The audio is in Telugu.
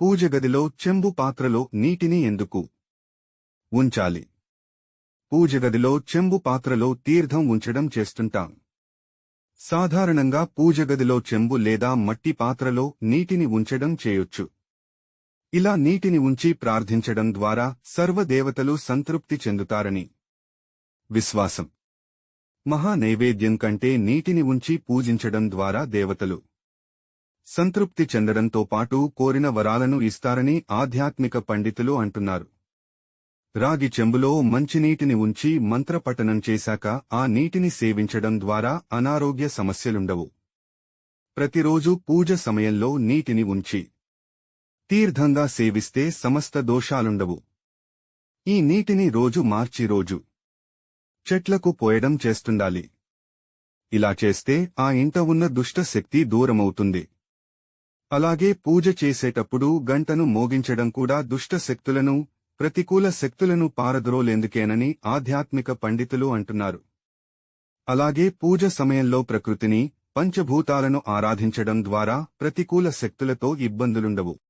పూజగదిలో చెంబు పాత్రలో నీటిని ఎందుకు ఉంచాలి? పూజగదిలో చెంబు పాత్రలో తీర్థం ఉంచడం చేస్తుంటాం. సాధారణంగా పూజగదిలో చెంబు లేదా మట్టి పాత్రలో నీటిని ఉంచడం చేయొచ్చు. ఇలా నీటిని ఉంచి ప్రార్థించడం ద్వారా సర్వదేవతలు సంతృప్తి చెందుతారని. విశ్వాసం. మహా నైవేద్యం కంటే నీటిని ఉంచి పూజించడం ద్వారా దేవతలు సంతృప్తి చెందడంతో పాటు కోరిన వరాలను ఇస్తారని ఆధ్యాత్మిక పండితులు అంటున్నారు. రాగి చెంబులో మంచినీటిని ఉంచి మంత్రపఠనం చేశాక ఆ నీటిని సేవించడం ద్వారా అనారోగ్య సమస్యలుండవు. ప్రతిరోజు పూజ సమయంలో నీటిని ఉంచి తీర్థంగా సేవిస్తే సమస్త దోషాలుండవు. ఈ నీటిని రోజు మార్చి రోజు చెట్లకు పోయడం చేస్తుండాలి. ఇలా చేస్తే ఆ ఇంట ఉన్న దుష్ట శక్తి దూరమవుతుంది. అలాగే పూజ చేసేటప్పుడు గంటను మోగించడం కూడా దుష్ట శక్తులను ప్రతికూల శక్తులను పారద్రోలేందుకేనని ఆధ్యాత్మిక పండితులు అంటున్నారు. అలాగే పూజ సమయంలో ప్రకృతిని పంచభూతాలను ఆరాధించడం ద్వారా ప్రతికూల శక్తులతో ఇబ్బందులుండవు.